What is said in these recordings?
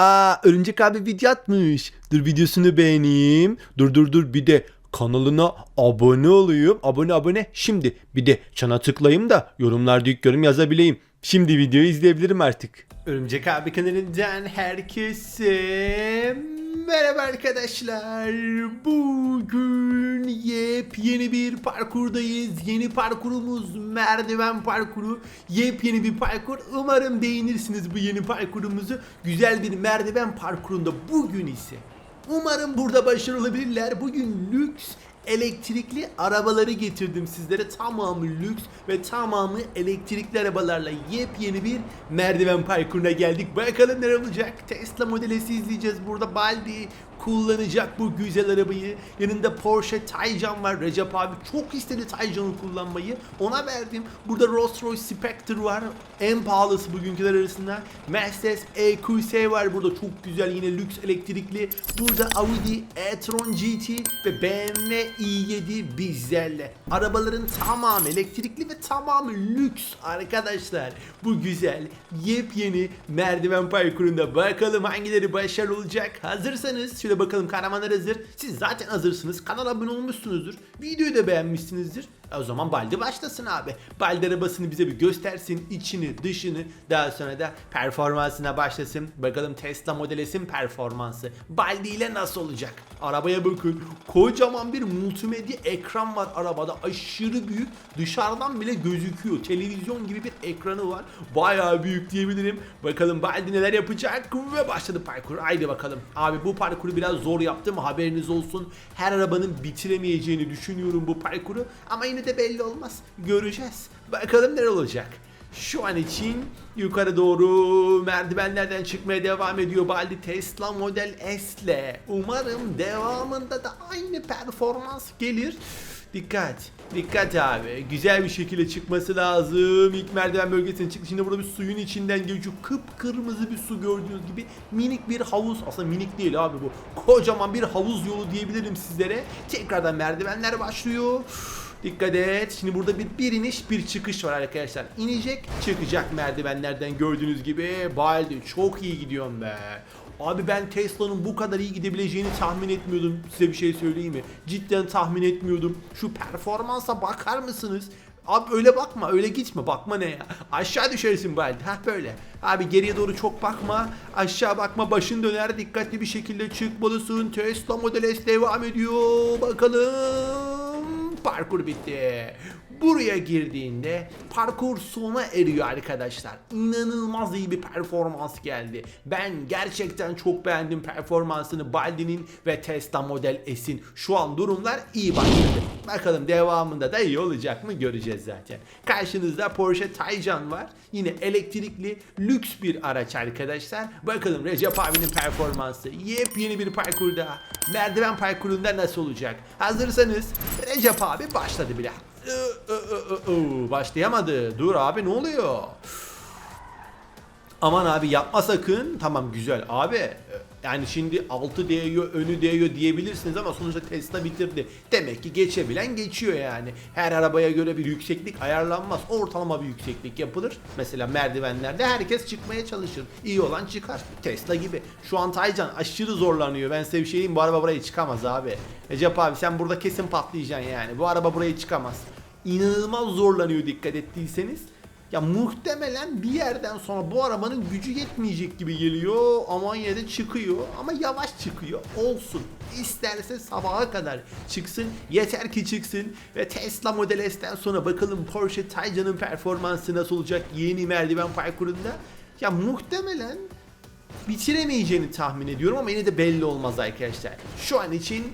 Aa Örümcek abi video atmış. Dur videosunu beğeneyim. Dur dur dur bir de kanalına abone olayım. Abone abone. Şimdi bir de çana tıklayayım da yorumlarda ilk yorum yazabileyim. Şimdi videoyu izleyebilirim artık. Örümcek abi kanalından herkese merhaba arkadaşlar. Bugün yepyeni bir parkurdayız. Yeni parkurumuz merdiven parkuru. Yepyeni bir parkur. Umarım beğenirsiniz bu yeni parkurumuzu. Güzel bir merdiven parkurunda bugün ise Umarım burada başarılı olabilirler. Bugün lüks elektrikli arabaları getirdim sizlere. Tamamı lüks ve tamamı elektrikli arabalarla yepyeni bir merdiven parkuruna geldik. Bakalım neler olacak. Tesla Model S izleyeceğiz burada. Baldi kullanacak bu güzel arabayı. Yanında Porsche Taycan var. Recep abi çok istedi Taycan'ı kullanmayı. Ona verdim. Burada Rolls Royce Spectre var. En pahalısı bugünküler arasında. Mercedes EQS var. Burada çok güzel yine lüks elektrikli. Burada Audi e-tron GT ve BMW i7 bizlerle. Arabaların tamamı elektrikli ve tamamı lüks arkadaşlar. Bu güzel yepyeni merdiven parkurunda bakalım hangileri başarılı olacak. Hazırsanız şöyle bakalım kahramanlar hazır. Siz zaten hazırsınız. Kanala abone olmuşsunuzdur. Videoyu da beğenmişsinizdir. E o zaman Baldi başlasın abi. Baldi arabasını bize bir göstersin. içini, dışını. Daha sonra da performansına başlasın. Bakalım Tesla Model S'in performansı. Baldi ile nasıl olacak? Arabaya bakın. Kocaman bir multimedya ekran var arabada. Aşırı büyük. Dışarıdan bile gözüküyor. Televizyon gibi bir ekranı var. Bayağı büyük diyebilirim. Bakalım Baldi neler yapacak? Ve başladı parkur. Haydi bakalım. Abi bu parkuru biraz zor yaptım. Haberiniz olsun. Her arabanın bitiremeyeceğini düşünüyorum bu parkuru. Ama yine de belli olmaz. Göreceğiz. Bakalım neler olacak. Şu an için yukarı doğru merdivenlerden çıkmaya devam ediyor Baldi Tesla Model S ile. Umarım devamında da aynı performans gelir. Dikkat, dikkat abi. Güzel bir şekilde çıkması lazım. İlk merdiven bölgesine çıktı. Şimdi burada bir suyun içinden geçiyor. Kıpkırmızı bir su gördüğünüz gibi. Minik bir havuz. Aslında minik değil abi bu. Kocaman bir havuz yolu diyebilirim sizlere. Tekrardan merdivenler başlıyor. Dikkat et. Şimdi burada bir, bir iniş bir çıkış var arkadaşlar. İnecek çıkacak merdivenlerden gördüğünüz gibi. Baldi çok iyi gidiyorum be. Abi ben Tesla'nın bu kadar iyi gidebileceğini tahmin etmiyordum. Size bir şey söyleyeyim mi? Cidden tahmin etmiyordum. Şu performansa bakar mısınız? Abi öyle bakma öyle gitme bakma ne ya aşağı düşersin Baldi ha böyle abi geriye doğru çok bakma aşağı bakma başın döner dikkatli bir şekilde çıkmalısın Tesla Model S devam ediyor bakalım parkur bitti buraya girdiğinde parkur sona eriyor arkadaşlar. İnanılmaz iyi bir performans geldi. Ben gerçekten çok beğendim performansını Baldi'nin ve Tesla Model S'in. Şu an durumlar iyi başladı. Bakalım devamında da iyi olacak mı göreceğiz zaten. Karşınızda Porsche Taycan var. Yine elektrikli lüks bir araç arkadaşlar. Bakalım Recep abinin performansı yepyeni bir parkurda. Merdiven parkurunda nasıl olacak? Hazırsanız Recep abi başladı bile. Başlayamadı. Dur abi ne oluyor? Aman abi yapma sakın. Tamam güzel abi. Yani şimdi altı değiyor, önü değiyor diyebilirsiniz ama sonuçta Tesla bitirdi. Demek ki geçebilen geçiyor yani. Her arabaya göre bir yükseklik ayarlanmaz. Ortalama bir yükseklik yapılır. Mesela merdivenlerde herkes çıkmaya çalışır. İyi olan çıkar. Tesla gibi. Şu an Taycan aşırı zorlanıyor. Ben size bir şey diyeyim bu araba buraya çıkamaz abi. Recep abi sen burada kesin patlayacaksın yani. Bu araba buraya çıkamaz. İnanılmaz zorlanıyor dikkat ettiyseniz. Ya muhtemelen bir yerden sonra bu arabanın gücü yetmeyecek gibi geliyor. Aman yine çıkıyor. Ama yavaş çıkıyor. Olsun. İsterse sabaha kadar çıksın. Yeter ki çıksın. Ve Tesla Model S'ten sonra bakalım Porsche Taycan'ın performansı nasıl olacak yeni merdiven parkurunda. Ya muhtemelen bitiremeyeceğini tahmin ediyorum ama yine de belli olmaz arkadaşlar. Şu an için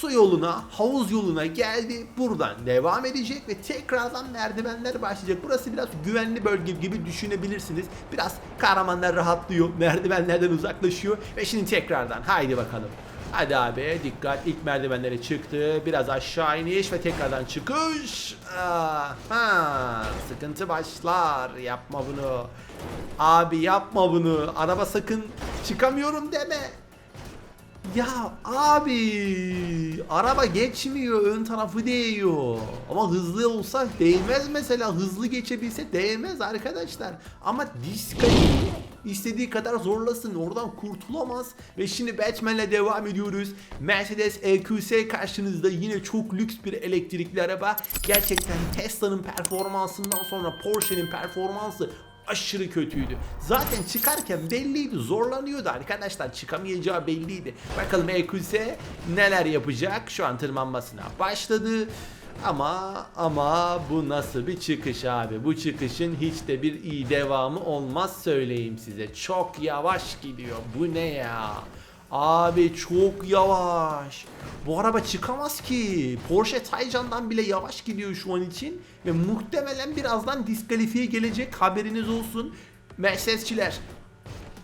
su yoluna, havuz yoluna geldi. Buradan devam edecek ve tekrardan merdivenler başlayacak. Burası biraz güvenli bölge gibi düşünebilirsiniz. Biraz kahramanlar rahatlıyor, merdivenlerden uzaklaşıyor ve şimdi tekrardan haydi bakalım. Hadi abi dikkat ilk merdivenlere çıktı. Biraz aşağı iniş ve tekrardan çıkış. Aha, sıkıntı başlar. Yapma bunu. Abi yapma bunu. Araba sakın çıkamıyorum deme. Ya abi araba geçmiyor ön tarafı değiyor ama hızlı olsa değmez mesela hızlı geçebilse değmez arkadaşlar ama diskalifiye İstediği kadar zorlasın. Oradan kurtulamaz. Ve şimdi Batman'le devam ediyoruz. Mercedes EQS karşınızda yine çok lüks bir elektrikli araba. Gerçekten Tesla'nın performansından sonra Porsche'nin performansı aşırı kötüydü. Zaten çıkarken belliydi. Zorlanıyordu arkadaşlar. Çıkamayacağı belliydi. Bakalım EQS neler yapacak? Şu an tırmanmasına başladı. Ama ama bu nasıl bir çıkış abi? Bu çıkışın hiç de bir iyi devamı olmaz söyleyeyim size. Çok yavaş gidiyor. Bu ne ya? Abi çok yavaş. Bu araba çıkamaz ki. Porsche Taycan'dan bile yavaş gidiyor şu an için. Ve muhtemelen birazdan diskalifiye gelecek haberiniz olsun. Mercedesçiler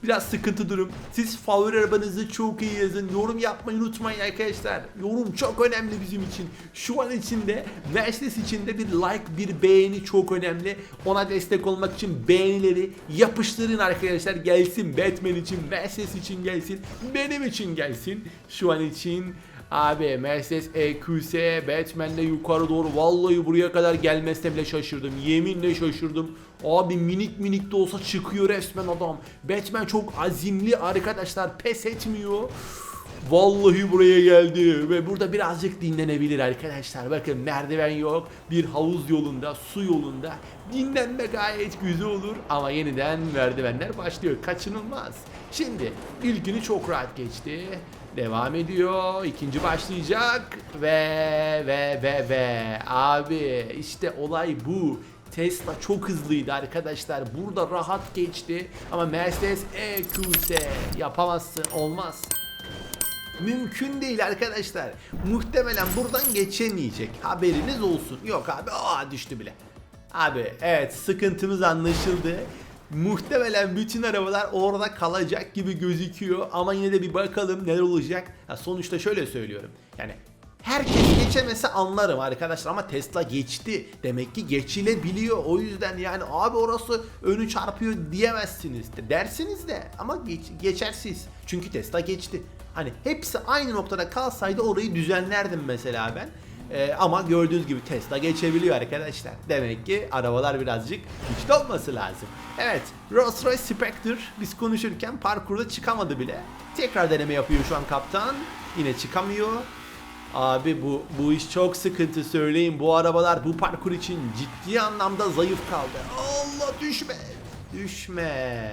Biraz sıkıntı durum. Siz favori arabanızı çok iyi yazın. Yorum yapmayı unutmayın arkadaşlar. Yorum çok önemli bizim için. Şu an içinde Mercedes içinde bir like, bir beğeni çok önemli. Ona destek olmak için beğenileri yapıştırın arkadaşlar. Gelsin Batman için, Mercedes için gelsin. Benim için gelsin. Şu an için Abi Mercedes EQS Batman'le yukarı doğru vallahi buraya kadar gelmesine bile şaşırdım. Yeminle şaşırdım. Abi minik minik de olsa çıkıyor resmen adam. Batman çok azimli arkadaşlar pes etmiyor. Vallahi buraya geldi ve burada birazcık dinlenebilir arkadaşlar. Bakın merdiven yok, bir havuz yolunda, su yolunda. Dinlenme gayet güzel olur ama yeniden merdivenler başlıyor. Kaçınılmaz. Şimdi ilkini çok rahat geçti. Devam ediyor. İkinci başlayacak ve ve ve ve abi işte olay bu. Tesla çok hızlıydı arkadaşlar. Burada rahat geçti ama Mercedes EQS yapamazsın olmaz. Mümkün değil arkadaşlar. Muhtemelen buradan geçemeyecek. Haberiniz olsun. Yok abi aa düştü bile. Abi evet sıkıntımız anlaşıldı. Muhtemelen bütün arabalar orada kalacak gibi gözüküyor ama yine de bir bakalım neler olacak. Ya sonuçta şöyle söylüyorum. Yani herkes geçemese anlarım arkadaşlar ama Tesla geçti. Demek ki geçilebiliyor. O yüzden yani abi orası önü çarpıyor diyemezsiniz de. Dersiniz de ama geç, geçersiz. Çünkü Tesla geçti. Hani hepsi aynı noktada kalsaydı orayı düzenlerdim mesela ben. Ee, ama gördüğünüz gibi Tesla geçebiliyor arkadaşlar. Demek ki arabalar birazcık güçlü olması lazım. Evet, Rolls-Royce Spectre biz konuşurken parkurda çıkamadı bile. Tekrar deneme yapıyor şu an kaptan. Yine çıkamıyor. Abi bu bu iş çok sıkıntı söyleyin. Bu arabalar bu parkur için ciddi anlamda zayıf kaldı. Allah düşme. Düşme.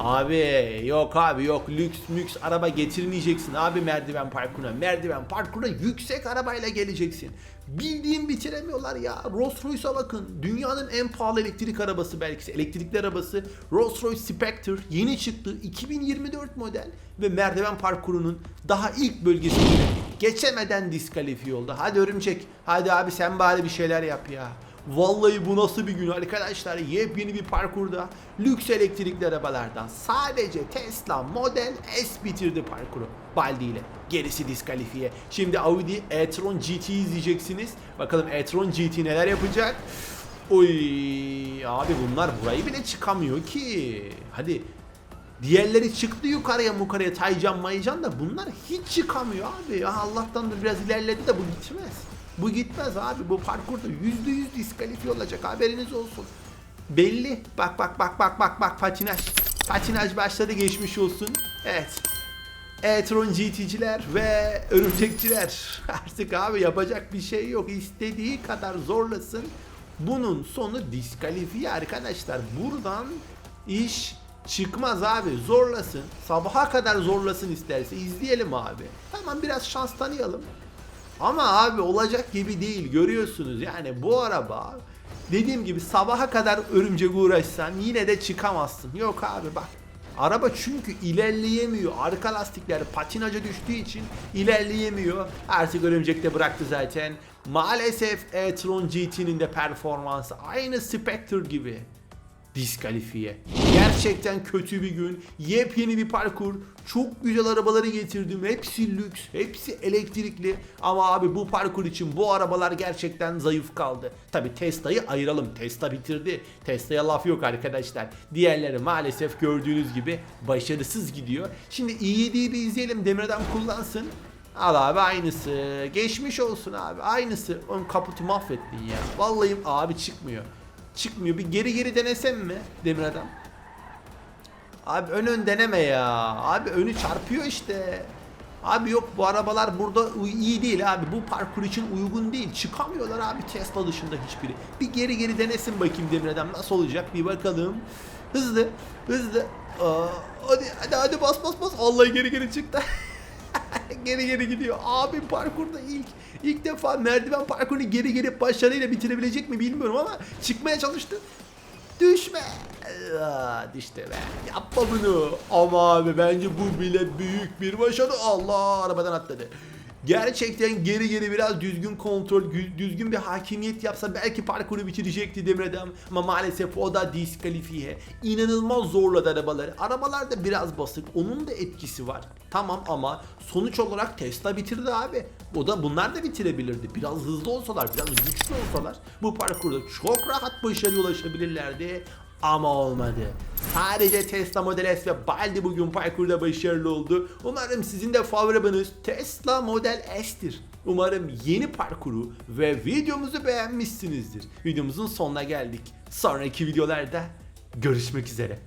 Abi yok abi yok lüks müks araba getirmeyeceksin abi merdiven parkuruna. Merdiven parkuruna yüksek arabayla geleceksin. Bildiğin bitiremiyorlar ya. Rolls Royce'a bakın. Dünyanın en pahalı elektrik arabası belki elektrikli arabası Rolls Royce Spectre yeni çıktı. 2024 model ve merdiven parkurunun daha ilk bölgesinde geçemeden diskalifiye oldu. Hadi örümcek. Hadi abi sen bari bir şeyler yap ya. Vallahi bu nasıl bir gün arkadaşlar yepyeni bir parkurda lüks elektrikli arabalardan sadece Tesla Model S bitirdi parkuru Baldi ile. Gerisi diskalifiye. Şimdi Audi e-tron GT izleyeceksiniz. Bakalım e-tron GT neler yapacak. Oy abi bunlar burayı bile çıkamıyor ki. Hadi Diğerleri çıktı yukarıya mukarıya Taycan Maycan da bunlar hiç çıkamıyor abi. Ya Allah'tan da biraz ilerledi de bu gitmez. Bu gitmez abi. Bu parkurda yüzde yüz diskalifiye olacak. Haberiniz olsun. Belli. Bak bak bak bak bak bak patinaj. Patinaj başladı geçmiş olsun. Evet. E-tron GT'ciler ve örümcekçiler. Artık abi yapacak bir şey yok. İstediği kadar zorlasın. Bunun sonu diskalifiye arkadaşlar. Buradan iş çıkmaz abi. Zorlasın. Sabaha kadar zorlasın isterse. izleyelim abi. Tamam biraz şans tanıyalım. Ama abi olacak gibi değil görüyorsunuz yani bu araba dediğim gibi sabaha kadar örümcek uğraşsan yine de çıkamazsın. Yok abi bak Araba çünkü ilerleyemiyor. Arka lastikler patinaja düştüğü için ilerleyemiyor. Artık örümcek de bıraktı zaten. Maalesef e-tron GT'nin de performansı aynı Spectre gibi diskalifiye. Gerçekten kötü bir gün. Yepyeni bir parkur. Çok güzel arabaları getirdim. Hepsi lüks, hepsi elektrikli. Ama abi bu parkur için bu arabalar gerçekten zayıf kaldı. Tabi Tesla'yı ayıralım. Tesla bitirdi. Tesla'ya laf yok arkadaşlar. Diğerleri maalesef gördüğünüz gibi başarısız gidiyor. Şimdi iyi bir izleyelim. Demirden kullansın. Al abi aynısı. Geçmiş olsun abi. Aynısı. Ön kaputu mahvettin ya. Vallahi abi çıkmıyor. Çıkmıyor. Bir geri geri denesem mi Demir Adam? Abi ön ön deneme ya. Abi önü çarpıyor işte. Abi yok bu arabalar burada iyi değil abi. Bu parkur için uygun değil. Çıkamıyorlar abi Tesla dışında hiçbiri. Bir geri geri denesin bakayım Demir Adam nasıl olacak bir bakalım. Hızlı, hızlı. Aa, hadi hadi hadi bas bas bas. Vallahi geri geri çıktı. geri geri gidiyor. Abi parkurda ilk ilk defa merdiven parkurunu geri geri başarıyla bitirebilecek mi bilmiyorum ama çıkmaya çalıştı. Düşme. Aa, düştü be. Yapma bunu. Ama abi bence bu bile büyük bir başarı. Allah arabadan atladı. Gerçekten geri geri biraz düzgün kontrol, gü- düzgün bir hakimiyet yapsa belki parkuru bitirecekti Demir Adam. Ama maalesef o da diskalifiye. İnanılmaz zorladı arabaları. Arabalar da biraz basık. Onun da etkisi var. Tamam ama sonuç olarak Tesla bitirdi abi. O da bunlar da bitirebilirdi. Biraz hızlı olsalar, biraz güçlü olsalar bu parkurda çok rahat başarıya ulaşabilirlerdi. Ama olmadı. Sadece Tesla Model S ve Baldi bugün parkurda başarılı oldu. Umarım sizin de favoriniz Tesla Model S'tir. Umarım yeni parkuru ve videomuzu beğenmişsinizdir. Videomuzun sonuna geldik. Sonraki videolarda görüşmek üzere.